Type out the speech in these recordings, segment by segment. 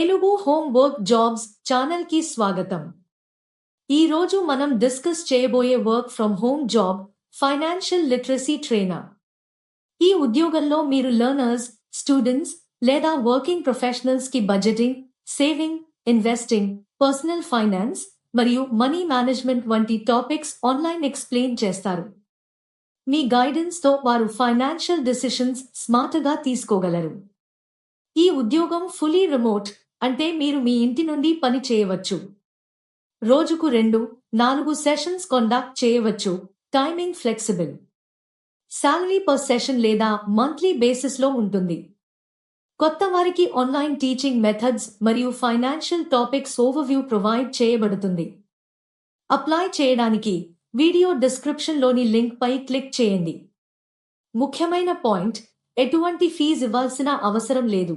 Telugu home work jobs ఛానల్కి స్వాగతం. ఈ రోజు మనం డిస్కస్ చేయబోయే work from home job financial literacy trainer. ఈ ఉద్యోగంలో మీరు లెర్నర్స్ స్టూడెంట్స్ లేదా working ప్రొఫెషనల్స్కి budgeting saving investing personal finance మరియు మనీ మేనేజ్మెంట్ వంటి టాపిక్స్ ఆన్లైన్ ఎక్స్ప్లెయిన్ చేస్తారు. మీ గైడెన్స్తో వారు ఫైనాన్షియల్ డిసిషన్స్ స్మార్ట్గా తీసుకోగలరు. ఈ ఉద్యోగం ఫుల్లీ రిమోట్ అంటే మీరు మీ ఇంటి నుండి పని చేయవచ్చు. రోజుకు రెండు నాలుగు సెషన్స్ కండక్ట్ చేయవచ్చు. Timing flexible. Salary per session లేదా మంత్లీ బేసిస్లో ఉంటుంది. కొత్త వారికి ఆన్లైన్ టీచింగ్ మెథడ్స్ మరియు ఫైనాన్షియల్ టాపిక్స్ ఓవర్వ్యూ ప్రొవైడ్ చేయబడుతుంది. అప్లై చేయడానికి వీడియో డిస్క్రిప్షన్లోని లింక్పై క్లిక్ చేయండి. ముఖ్యమైన పాయింట్ ఎటువంటి ఫీజు ఇవ్వాల్సిన అవసరం లేదు.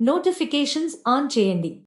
నోటిఫికేషన్స్ ఆన్ చేయండి